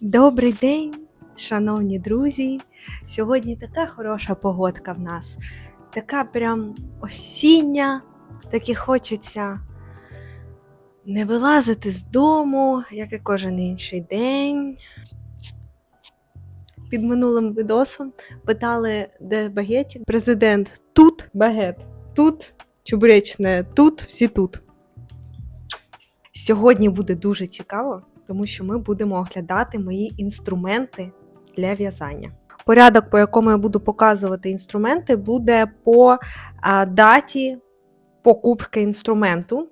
Добрий день, шановні друзі. Сьогодні така хороша погодка в нас. Така прям осіння, так і хочеться не вилазити з дому, як і кожен інший день. Під минулим відосом питали, де багетик. Президент тут багет, тут чебуречне, тут всі тут. Сьогодні буде дуже цікаво, тому що ми будемо оглядати мої інструменти для в'язання. Порядок, по якому я буду показувати інструменти, буде по даті покупки інструменту,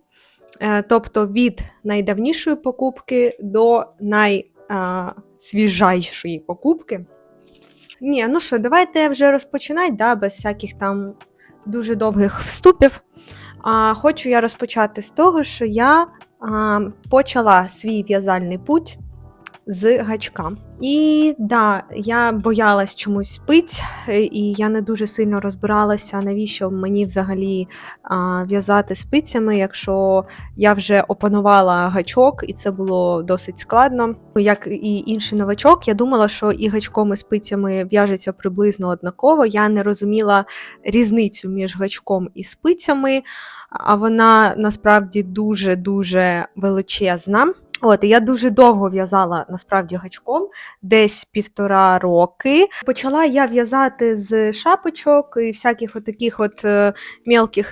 Е, тобто від найдавнішої покупки до найсвіжайшої покупки. Ні, ну що, давайте вже розпочинати, да, без всяких там дуже довгих вступів. А, хочу я розпочати з того, що я почала свій в'язальний путь з гачка. І да, я боялась чомусь спиць, е, і я не дуже сильно розбиралася, навіщо мені взагалі в'язати спицями, якщо я вже опанувала гачок, і це було досить складно. Як і інший новачок, я думала, що і гачком і спицями в'яжеться приблизно однаково. Я не розуміла різницю між гачком і спицями, а вона насправді дуже-дуже величезна. От, і я дуже довго в'язала насправді гачком, десь півтора роки. Почала я в'язати з шапочок і всяких от таких от е,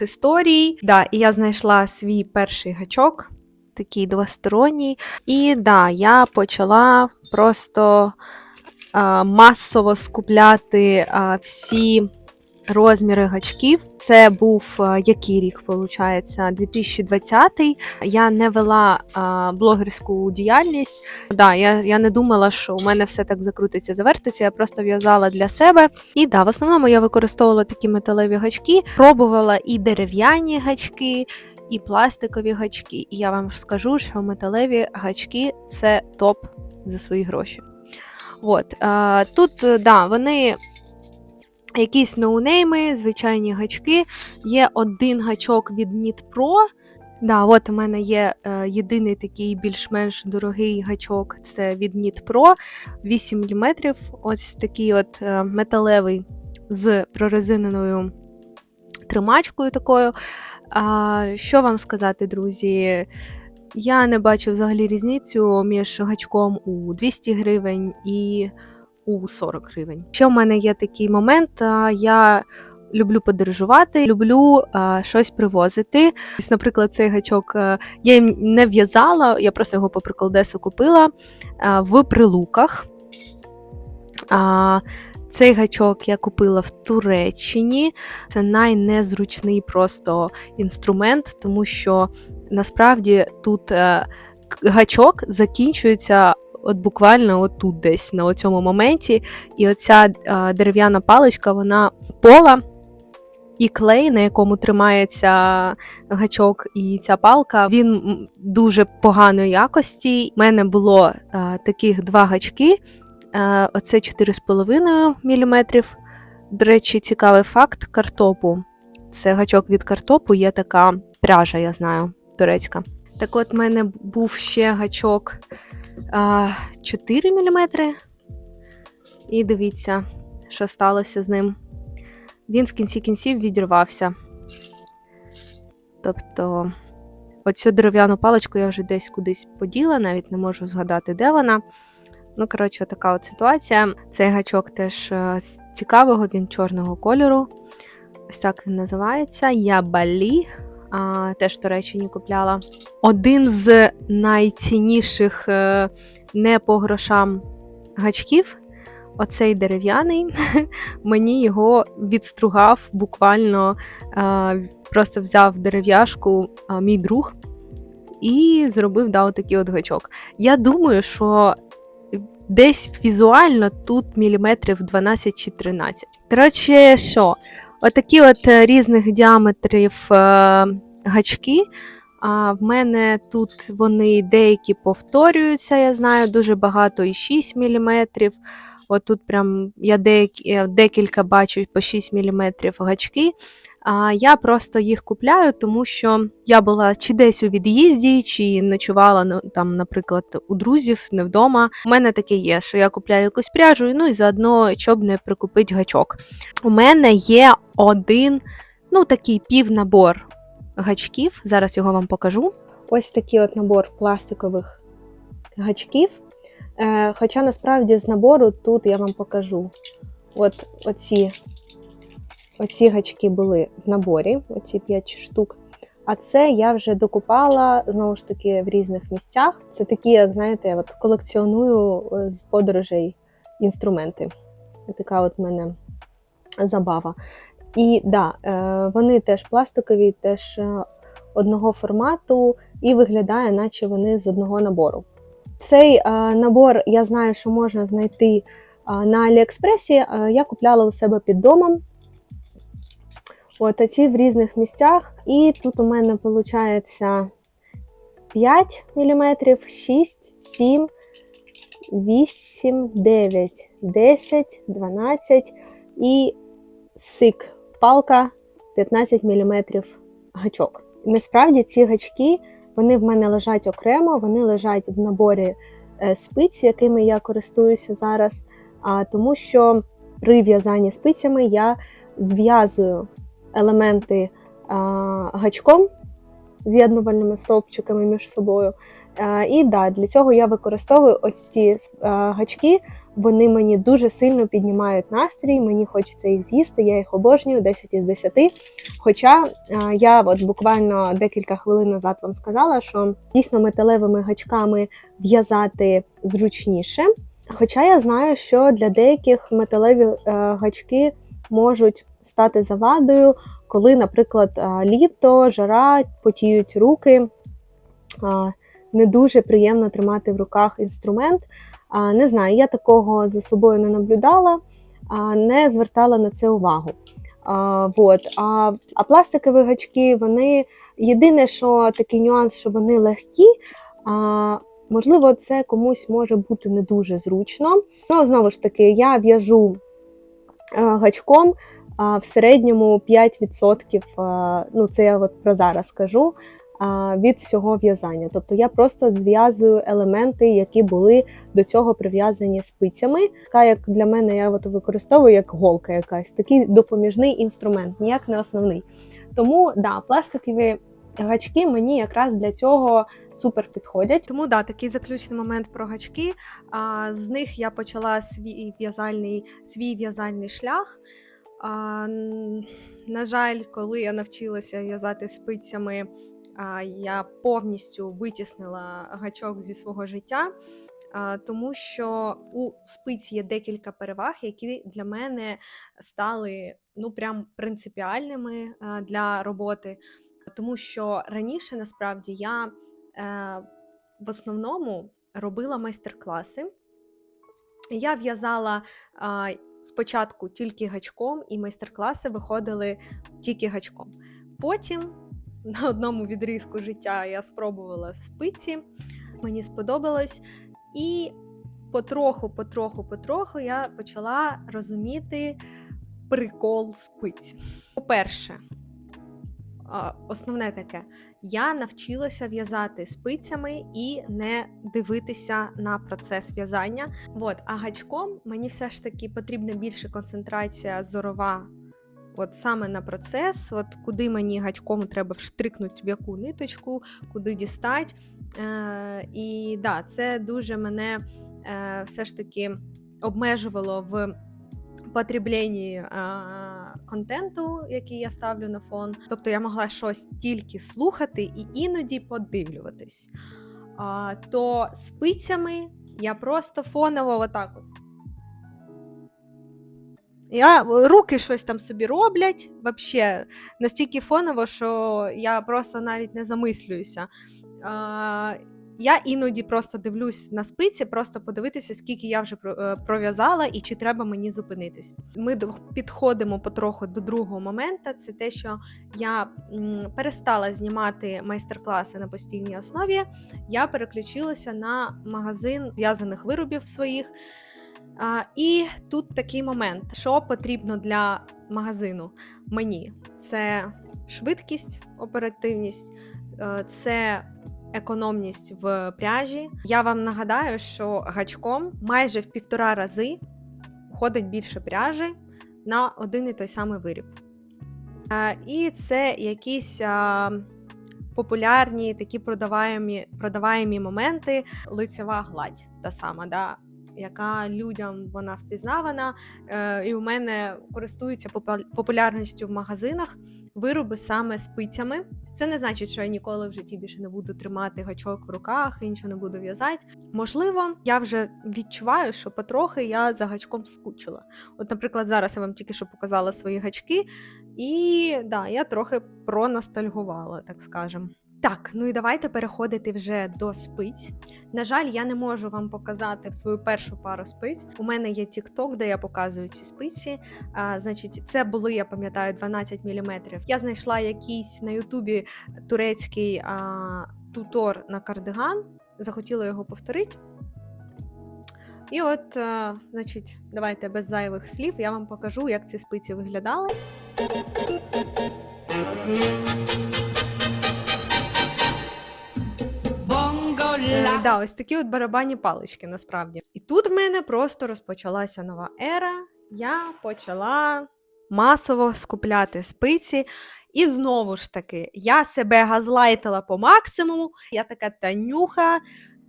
історій. Да, і я знайшла свій перший гачок, такий двосторонній. І да, я почала просто е, масово скупляти е, всі розміри гачків. Це був е, який рік, виходить, 2020. Я не вела блогерську діяльність. Да, я, я не думала, що у мене все так закрутиться, завертиться. Я просто в'язала для себе. І да, в основному я використовувала такі металеві гачки, пробувала і дерев'яні гачки. І пластикові гачки. І я вам скажу, що металеві гачки це топ за свої гроші. От, а, тут, е, да, вони якісь ноунейми, звичайні гачки. Є один гачок від Knit Да, от у мене є е, єдиний такий більш-менш дорогий гачок. Це від Knit 8 мм. Ось такий от е, металевий з прорезиненою тримачкою такою. А, що вам сказати, друзі? Я не бачу взагалі різницю між гачком у 200 гривень і у 40 гривень. Ще в мене є такий момент, я люблю подорожувати, люблю щось привозити. Наприклад, цей гачок я їм не в'язала, я просто його по приколдесу купила в прилуках. Цей гачок я купила в Туреччині. Це найнезручний просто інструмент, тому що насправді тут е, гачок закінчується от буквально отут десь на цьому моменті. І оця дерев'яна паличка, вона пола. І клей, на якому тримається гачок, і ця палка, він дуже поганої якості. У мене було е, таких два гачки. Е, оце 4,5 мм. До речі, цікавий факт картопу. Це гачок від картопу, є така пряжа, я знаю, турецька. Так от, в мене був ще гачок а, 4 мм. І дивіться, що сталося з ним. Він в кінці кінців відірвався. Тобто, оцю дерев'яну паличку я вже десь кудись поділа, навіть не можу згадати, де вона. Ну, коротше, така от ситуація. Цей гачок теж е, з цікавого, він чорного кольору. Ось так він називається. Ябалі. А, теж в Туреччині купляла. Один з найцінніших е, не по грошам гачків. Оцей дерев'яний, мені його відстругав буквально, е, просто взяв дерев'яшку е, мій друг і зробив да, отакий от гачок. Я думаю, що десь візуально тут міліметрів 12 чи 13. Коротше, що? Отакі от е, різних діаметрів е, гачки. А в мене тут вони деякі повторюються, я знаю, дуже багато і 6 мм. От тут прям я е, декілька бачу по 6 мм гачки. А я просто їх купляю, тому що я була чи десь у від'їзді, чи ночувала ну, там, наприклад, у друзів, не вдома. У мене таке є, що я купляю якусь пряжу, ну і заодно щоб не прикупити гачок. У мене є один, ну такий півнабор гачків. Зараз його вам покажу. Ось такий от набор пластикових гачків. Е, хоча насправді з набору тут я вам покажу. От оці, оці гачки були в наборі, оці 5 штук. А це я вже докупала знову ж таки в різних місцях. Це такі, як знаєте, от колекціоную е, з подорожей інструменти. Така от в мене забава. І да, е, вони теж пластикові, теж одного формату, і виглядає, наче вони з одного набору. Цей е, набор я знаю, що можна знайти е, на Аліекспресі. Е, я купляла у себе під домом. От ці в різних місцях. І тут у мене виходить 5 мм, 6, 7, 8, 9, 10, 12 і сик, палка 15 мм гачок. Насправді ці гачки вони в мене лежать окремо, вони лежать в наборі е, спиць, якими я користуюся зараз. Тому що при в'язанні спицями я зв'язую елементи гачком, з'єднувальними стовпчиками між собою. А, і да, для цього я використовую ось ці гачки. Вони мені дуже сильно піднімають настрій, мені хочеться їх з'їсти, я їх обожнюю 10 із 10. Хоча я от буквально декілька хвилин назад вам сказала, що дійсно металевими гачками в'язати зручніше. Хоча я знаю, що для деяких металеві е, гачки можуть стати завадою, коли, наприклад, е, літо, жара, потіють руки, е, не дуже приємно тримати в руках інструмент. Не знаю, я такого за собою не наблюдала, не звертала на це увагу. А, вот. а, а пластикові гачки, вони єдине, що такий нюанс, що вони легкі. А, Можливо, це комусь може бути не дуже зручно. Ну, знову ж таки, я в'яжу е, гачком в середньому 5%, а, ну це я от про зараз кажу, від всього в'язання. Тобто я просто зв'язую елементи, які були до цього прив'язані спицями. Така як для мене я от використовую як голка якась, такий допоміжний інструмент, ніяк не основний. Тому да, пластикові гачки мені якраз для цього супер підходять. Тому да, такий заключний момент про гачки. А, З них я почала свій в'язальний свій в'язальний шлях. А, На жаль, коли я навчилася в'язати спицями, я повністю витіснила гачок зі свого життя. Тому що у спиць є декілька переваг, які для мене стали ну прям принципіальними для роботи. Тому що раніше насправді я е, в основному робила майстер-класи. Я в'язала спочатку тільки гачком, і майстер-класи виходили тільки гачком. Потім на одному відрізку життя я спробувала спиці, мені сподобалось. І потроху, потроху, потроху я почала розуміти прикол спиць. По-перше, основне таке, я навчилася в'язати спицями і не дивитися на процес в'язання. От, а гачком мені все ж таки потрібна більше концентрація зорова. От саме на процес, от куди мені гачком треба вштрикнути в яку ниточку, куди дістати. Е, І да, це дуже мене е, все ж таки обмежувало в потребленні контенту, який я ставлю на фон. Тобто я могла щось тільки слухати і іноді подивлюватись. А, То спицями я просто фоново отак. от. Я, Руки щось там собі роблять, взагалі настільки фоново, що я просто навіть не замислююся. А, Я іноді просто дивлюсь на спиці, просто подивитися, скільки я вже е, пров'язала і чи треба мені зупинитись. Ми підходимо потроху до другого моменту. Це те, що я перестала знімати майстер-класи на постійній основі. Я переключилася на магазин в'язаних виробів своїх. А, і тут такий момент, що потрібно для магазину мені: це швидкість, оперативність, е, це економність в пряжі. Я вам нагадаю, що гачком майже в півтора рази входить більше пряжі на один і той самий виріб. Е, І це якісь а, популярні такі продаваємі, продаваємі моменти, лицева гладь та сама, да, яка людям вона впізнавана. Е, І у мене користуються популярністю в магазинах вироби саме спицями. Це не значить, що я ніколи в житті більше не буду тримати гачок в руках і нічого не буду в'язати. Можливо, я вже відчуваю, що потрохи я за гачком скучила. От, наприклад, зараз я вам тільки що показала свої гачки, і да, я трохи проностальгувала, так скажемо. Так, ну і давайте переходити вже до спиць. На жаль, я не можу вам показати свою першу пару спиць. У мене є TikTok, де я показую ці спиці. А, значить, це були, я пам'ятаю, 12 мм. Я знайшла якийсь на Ютубі турецький а, тутор на кардиган, захотіла його повторити. І от, а, значить, давайте без зайвих слів я вам покажу, як ці спиці виглядали. Е, да, ось такі от барабанні палички насправді. І тут в мене просто розпочалася нова ера. Я почала масово скупляти спиці. І знову ж таки, я себе газлайтила по максимуму. Я така танюха.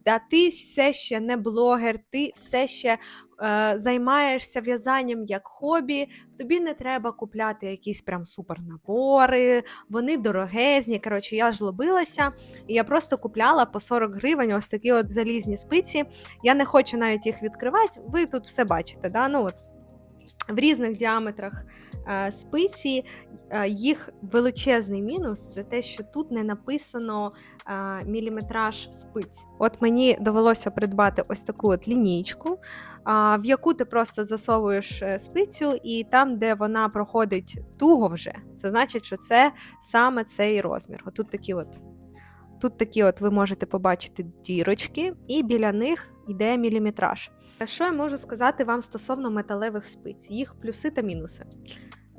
Та ти все ще не блогер, ти все ще е, займаєшся в'язанням як хобі. Тобі не треба купляти якісь прям супернабори, вони дорогезні. Коротше, я жлобилася, і я просто купляла по 40 гривень ось такі от залізні спиці. Я не хочу навіть їх відкривати. Ви тут все бачите, да? ну, от, в різних діаметрах спиці. Е, їх величезний мінус це те, що тут не написано е, міліметраж спиць. От мені довелося придбати ось таку от лінійку, в яку ти просто засовуєш е, спицю, і там, де вона проходить туго вже, це значить, що це саме цей розмір. Отут такі от. Тут такі от ви можете побачити дірочки, і біля них йде міліметраж. Що я можу сказати вам стосовно металевих спиць, їх плюси та мінуси.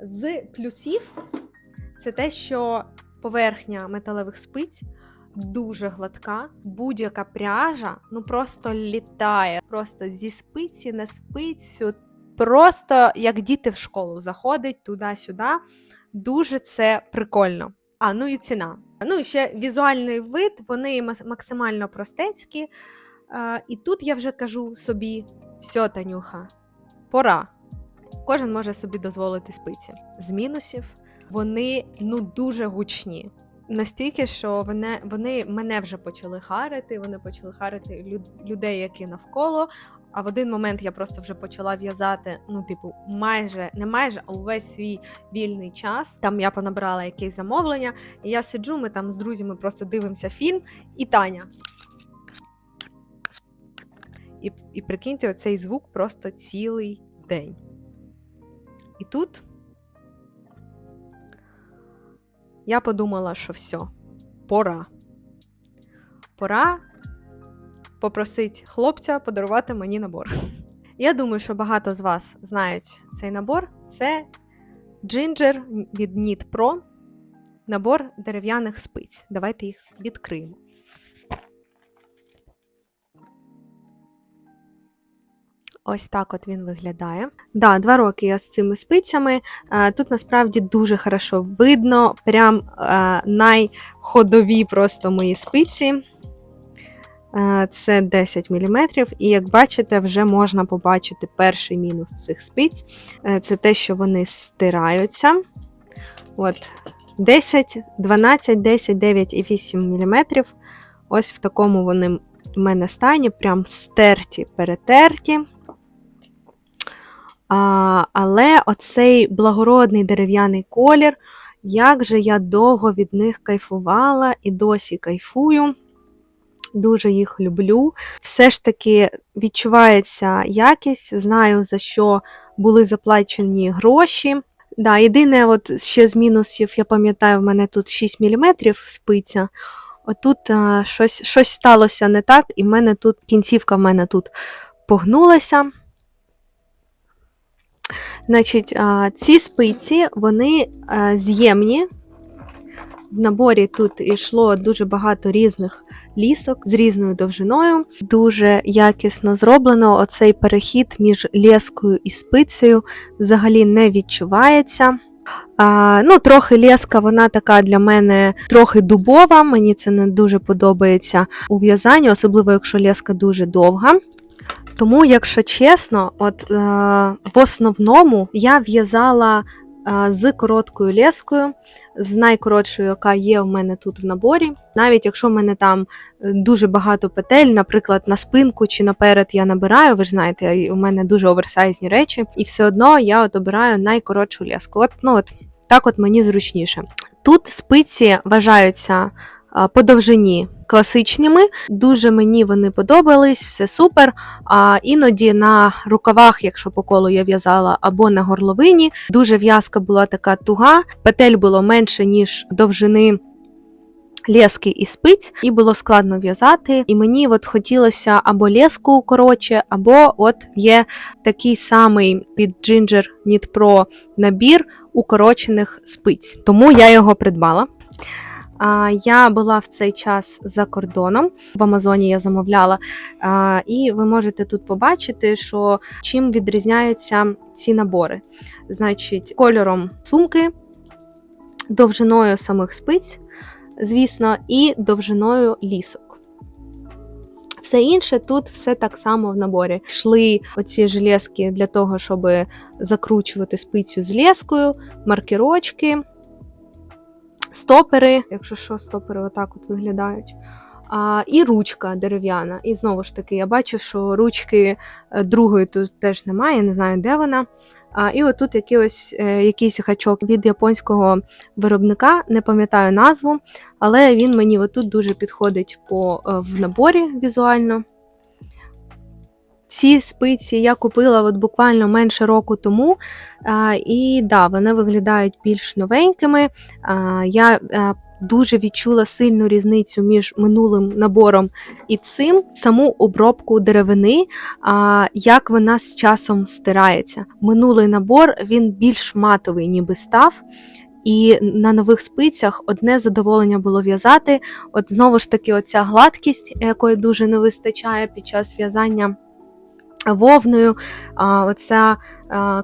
З плюсів це те, що поверхня металевих спиць дуже гладка, будь-яка пряжа ну просто літає. Просто зі спиці на спицю, просто як діти в школу заходить туди-сюди. Дуже це прикольно. А, ну і ціна. Ну і ще візуальний вид, вони максимально простецькі. А, і тут я вже кажу собі: все, Танюха, пора. Кожен може собі дозволити спиці. З мінусів вони ну дуже гучні. Настільки, що вони, вони мене вже почали харити, вони почали харити лю- людей, які навколо. А в один момент я просто вже почала в'язати, ну, типу, майже не майже, а увесь свій вільний час. Там я понабрала якесь замовлення, і я сиджу, ми там з друзями просто дивимося фільм, і Таня. І, і прикиньте, оцей звук просто цілий день. І тут я подумала, що все, пора. Пора попросити хлопця подарувати мені набор. Я думаю, що багато з вас знають цей набор. Це Ginger від Knit Pro. Набор дерев'яних спиць. Давайте їх відкриємо. Ось так от він виглядає. Да, два роки я з цими спицями. Е, Тут насправді дуже хорошо видно, прям е, найходові просто мої спиці. Е, Це 10 мм, і як бачите, вже можна побачити перший мінус цих спиць. Це те, що вони стираються. От 10, 12, 10, 9 і 8 мм. Ось в такому вони в мене стані, прям стерті, перетерті. А, але оцей благородний дерев'яний колір, як же я довго від них кайфувала і досі кайфую. дуже їх люблю. Все ж таки відчувається якість, знаю за що були заплачені гроші. Да, єдине, от ще з мінусів, я пам'ятаю, в мене тут 6 мм спиця. Отут а, щось, щось сталося не так, і в мене тут кінцівка в мене тут погнулася. Значить, ці спиці, вони з'ємні. В наборі тут йшло дуже багато різних лісок з різною довжиною. Дуже якісно зроблено. Оцей перехід між лєскою і спицею взагалі не відчувається. А, ну, Трохи леска, вона така для мене трохи дубова. Мені це не дуже подобається у в'язанні, особливо якщо леска дуже довга. Тому, якщо чесно, от е, в основному я в'язала е, з короткою лескою, з найкоротшою, яка є в мене тут в наборі. Навіть якщо в мене там е, дуже багато петель, наприклад, на спинку чи наперед я набираю, ви ж знаєте, у мене дуже оверсайзні речі, і все одно я от обираю найкоротшу леску. От, ну, от так от мені зручніше. Тут спиці вважаються по довжині класичними, дуже мені вони подобались, все супер. А іноді на рукавах, якщо по колу я в'язала, або на горловині, дуже в'язка була така туга, петель було менше, ніж довжини. Лески і спиць, і було складно в'язати. І мені от хотілося або леску коротше, або от є такий самий від Ginger Knit Pro набір укорочених спиць. Тому я його придбала. Я була в цей час за кордоном. В Амазоні я замовляла. І ви можете тут побачити, що чим відрізняються ці набори. Значить, кольором сумки, довжиною самих спиць, звісно, і довжиною лісок. Все інше тут все так само в наборі. Йшли оці железки для того, щоб закручувати спицю з лескою, маркерочки стопери, якщо що, стопери отак от виглядають. А, І ручка дерев'яна. І знову ж таки, я бачу, що ручки е, другої тут теж немає, не знаю, де вона. А, І отут якийсь, е, якийсь гачок від японського виробника, не пам'ятаю назву, але він мені отут дуже підходить по, е, в наборі візуально. Ці спиці я купила от буквально менше року тому, і да, вони виглядають більш новенькими. Я а, дуже відчула сильну різницю між минулим набором і цим, саму обробку деревини, а, як вона з часом стирається. Минулий набор він більш матовий, ніби став. І на нових спицях одне задоволення було в'язати. От знову ж таки, оця гладкість, якої дуже не вистачає під час в'язання вовною. Оця,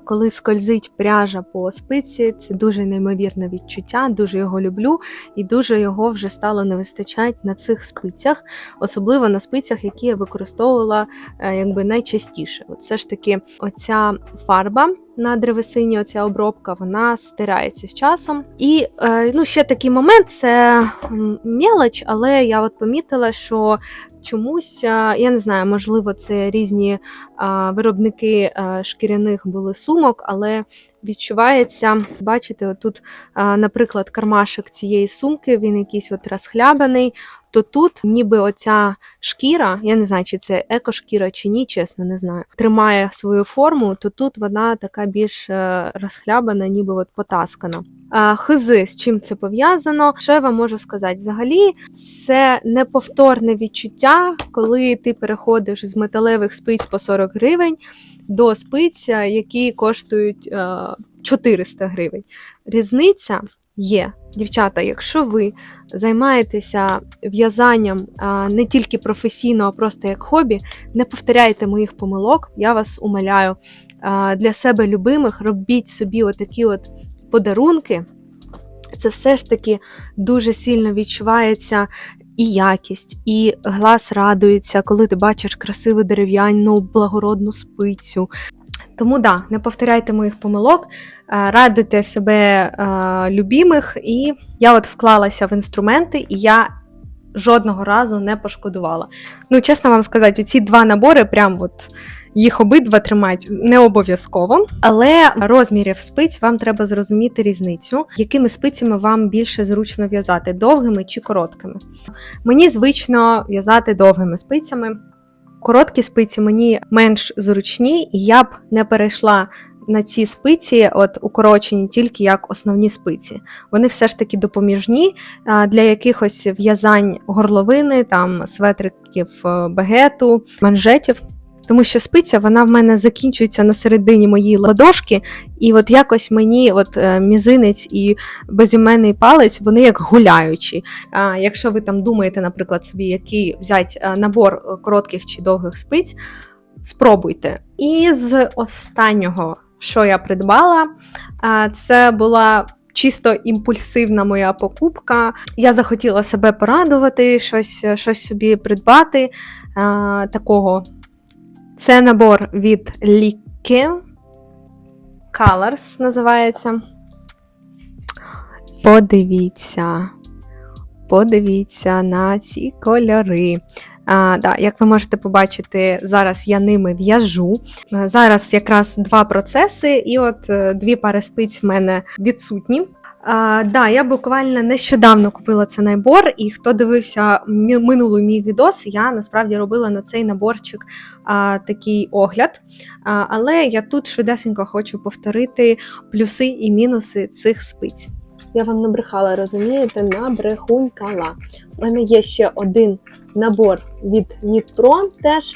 коли скользить пряжа по спиці, це дуже неймовірне відчуття, дуже його люблю, і дуже його вже стало не вистачати на цих спицях, особливо на спицях, які я використовувала е, якби найчастіше. От Все ж таки, оця фарба. На древесині оця обробка вона стирається з часом. І е, ну, ще такий момент це мелоч, але я от помітила, що чомусь, я не знаю, можливо, це різні виробники шкіряних були сумок, але відчувається, бачите, отут, наприклад, кармашик цієї сумки, він якийсь от розхлябаний, то тут ніби оця шкіра, я не знаю, чи це екошкіра чи ні, чесно, не знаю, тримає свою форму, то тут вона така більш е, розхлябана, ніби от потаскана. Хизи, з чим це пов'язано? Що я вам можу сказати? Взагалі, це неповторне відчуття, коли ти переходиш з металевих спиць по 40 гривень до спиць, які коштують 400 гривень. Різниця є. Дівчата, якщо ви займаєтеся в'язанням не тільки професійно, а просто як хобі, не повторяйте моїх помилок, я вас умоляю. Для себе любимих робіть собі отакі от подарунки. Це все ж таки дуже сильно відчувається і якість, і глаз радується, коли ти бачиш красиву дерев'яну благородну спицю. Тому да, не повторяйте моїх помилок, радуйте себе любимих, і я от вклалася в інструменти, і я жодного разу не пошкодувала. Ну, чесно вам сказати, ці два набори, прям от їх обидва тримати не обов'язково, але розмірів спиць вам треба зрозуміти різницю, якими спицями вам більше зручно в'язати довгими чи короткими. Мені звично в'язати довгими спицями. Короткі спиці мені менш зручні, і я б не перейшла на ці спиці, от укорочені тільки як основні спиці. Вони все ж таки допоміжні для якихось в'язань горловини, там светриків е, багету, манжетів. Тому що спиця вона в мене закінчується на середині моєї ладошки, і от якось мені от е, мізинець і безіменний палець вони як гуляючі. А, Якщо ви там думаєте, наприклад, собі, який взяти е, набор е, коротких чи довгих спиць, спробуйте. І з останнього, що я придбала, це була. Чисто імпульсивна моя покупка. Я захотіла себе порадувати, щось щось собі придбати а, такого. Це набор від Ліки. Colors називається. Подивіться. Подивіться на ці кольори. А, да, Як ви можете побачити, зараз я ними в'яжу. Зараз якраз два процеси, і от е, дві пари спиць в мене відсутні. А, да, я буквально нещодавно купила цей набор, і хто дивився минулий мій відос, я насправді робила на цей наборчик а, такий огляд. А, але я тут швидесенько хочу повторити плюси і мінуси цих спиць. Я вам набрехала, розумієте, набрехунькала. У мене є ще один набор від Нітпро теж.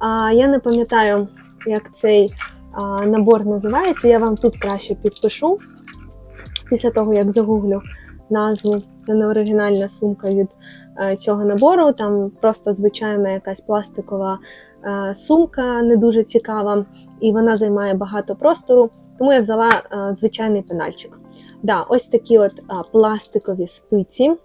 А, я не пам'ятаю, як цей а, набор називається. Я вам тут краще підпишу. Після того, як загуглю назву, це не оригінальна сумка від е, цього набору. Там просто звичайна якась пластикова е, сумка, не дуже цікава, і вона займає багато простору. Тому я взяла е, звичайний пенальчик. Да, ось такі от пластикові спиці.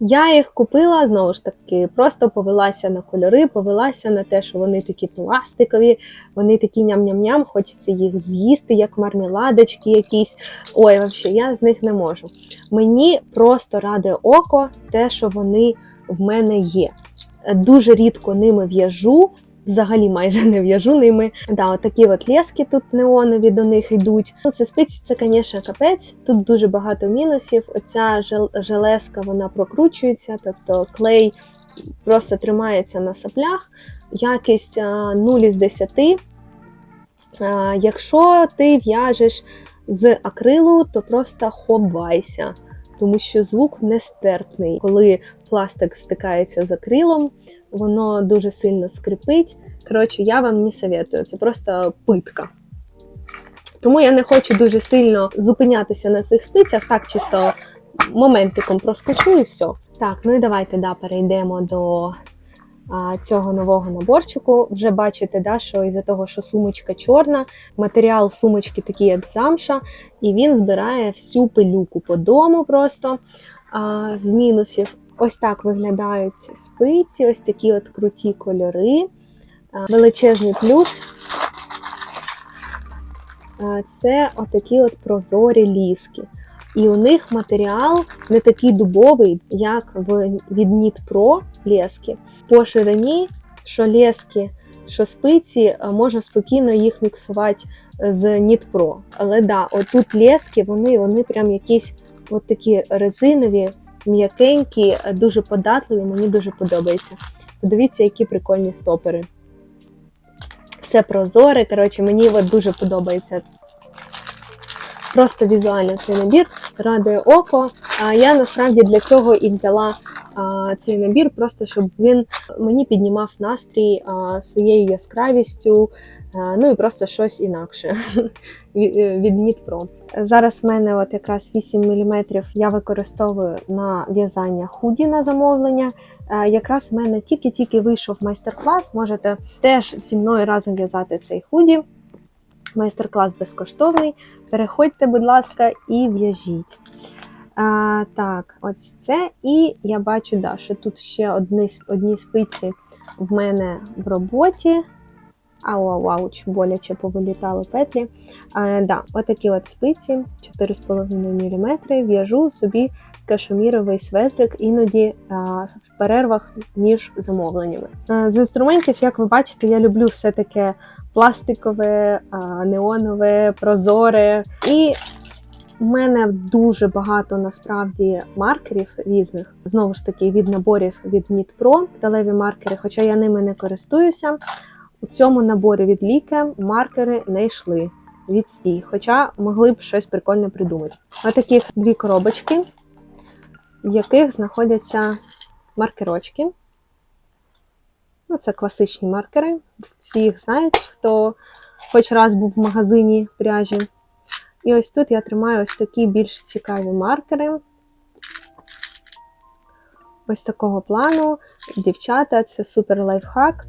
Я їх купила, знову ж таки, просто повелася на кольори, повелася на те, що вони такі пластикові, вони такі ням-ням-ням, хочеться їх з'їсти, як мармеладочки якісь. Ой, взагалі, я з них не можу. Мені просто раде око те, що вони в мене є. Дуже рідко ними в'яжу, взагалі майже не в'яжу ними. Да, от такі от лески тут неонові до них йдуть. Ну, це спиці, це, звісно, капець. Тут дуже багато мінусів. Оця жел- железка вона прокручується, тобто клей просто тримається на саплях. Якість а, 0 із 10. А, якщо ти в'яжеш з акрилу, то просто ховайся, тому що звук нестерпний. Коли пластик стикається з акрилом, воно дуже сильно скрипить. Коротше, я вам не советую, це просто питка. Тому я не хочу дуже сильно зупинятися на цих спицях, так чисто моментиком проскочу і все. Так, ну і давайте да, перейдемо до а, цього нового наборчику. Вже бачите, да, що із-за того, що сумочка чорна, матеріал сумочки такий, як замша, і він збирає всю пилюку по дому просто а, з мінусів. Ось так виглядають спиці, ось такі от круті кольори. Величезний плюс це отакі от прозорі ліски. І у них матеріал не такий дубовий, як в від Pro лески. По ширині, що лески, що спиці, можна спокійно їх міксувати з Knit Pro. Але да, отут лески, вони, вони прям якісь от такі резинові, м'якенькі, е, дуже податливі, мені дуже подобається. Подивіться, які прикольні стопери. Все прозоре, коротше, мені от дуже подобається. Просто візуально цей набір радує око. А я насправді для цього і взяла а, цей набір, просто щоб він мені піднімав настрій а, своєю яскравістю, а, ну і просто щось інакше від е, від Pro. Зараз в мене от якраз 8 мм я використовую на в'язання худі на замовлення. Е, Якраз в мене тільки-тільки вийшов майстер-клас. Можете теж зі мною разом в'язати цей худі. Майстер-клас безкоштовний. Переходьте, будь ласка, і в'яжіть. А, так, ось це. І я бачу, да, що тут ще одні, одні спиці в мене в роботі. Ау, ау, ауч, боляче повилітали петлі. А, да, отакі от спиці 4,5 мм. В'яжу собі кашеміровий светрик іноді а, в перервах між замовленнями. А, з інструментів, як ви бачите, я люблю все таке пластикове, а, неонове, прозоре. І в мене дуже багато насправді маркерів різних. Знову ж таки, від наборів від Pro, металеві маркери, хоча я ними не користуюся. У цьому наборі від Ліке маркери не йшли відстій, хоча могли б щось прикольне придумати. Отакі дві коробочки, в яких знаходяться маркерочки. Ну, це класичні маркери. Всі їх знають, хто хоч раз був в магазині пряжі. І ось тут я тримаю ось такі більш цікаві маркери. Ось такого плану. Дівчата, це супер лайфхак.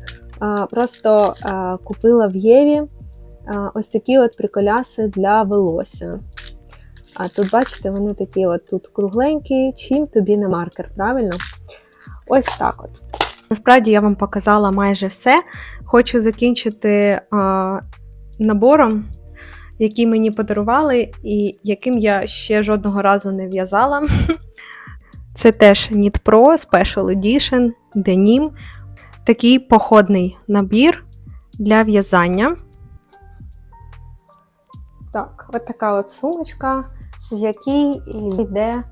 Просто купила в Єві ось такі от приколяси для волосся. А тут, бачите, вони такі от тут кругленькі, чим тобі не маркер, правильно? Ось так от. Насправді я вам показала майже все. Хочу закінчити а, набором, який мені подарували, і яким я ще жодного разу не в'язала. Це теж Knit Pro Special Edition Denim. Такий походний набір для в'язання. Так, от така от сумочка, в якій йде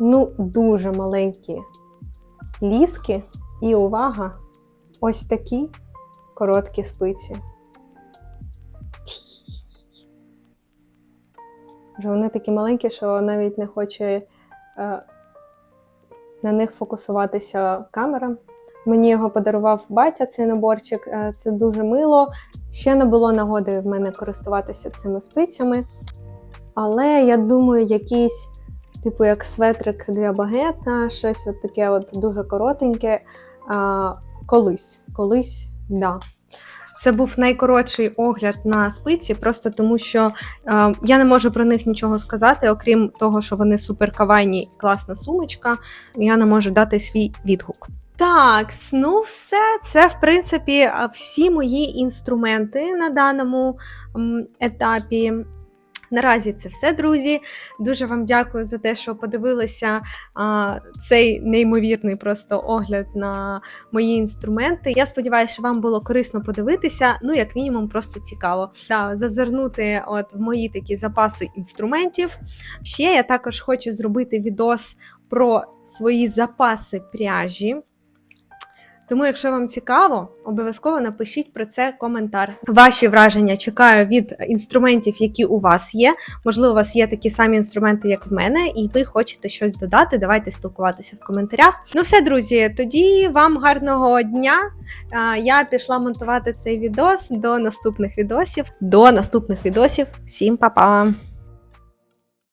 ну, дуже маленькі ліски. І увага! Ось такі короткі спиці. Вже вони такі маленькі, що навіть не хоче е, на них фокусуватися камера. Мені його подарував батя цей наборчик. Е, Це дуже мило. Ще не було нагоди в мене користуватися цими спицями. Але я думаю, якийсь, типу, як светрик для багета, щось от таке от дуже коротеньке. А, колись, колись, да. Це був найкоротший огляд на спиці, просто тому що е, я не можу про них нічого сказати, окрім того, що вони суперкавайні, класна сумочка. Я не можу дати свій відгук. Так, ну все, це в принципі всі мої інструменти на даному етапі. Наразі це все, друзі. Дуже вам дякую за те, що подивилися а, цей неймовірний просто огляд на мої інструменти. Я сподіваюся, що вам було корисно подивитися, ну, як мінімум, просто цікаво. Да, зазирнути от в мої такі запаси інструментів. Ще я також хочу зробити відос про свої запаси пряжі. Тому, якщо вам цікаво, обов'язково напишіть про це коментар. Ваші враження чекаю від інструментів, які у вас є. Можливо, у вас є такі самі інструменти, як в мене, і ви хочете щось додати. Давайте спілкуватися в коментарях. Ну, все, друзі, тоді вам гарного дня. Я пішла монтувати цей відос до наступних відосів. До наступних відосів. Всім па-па!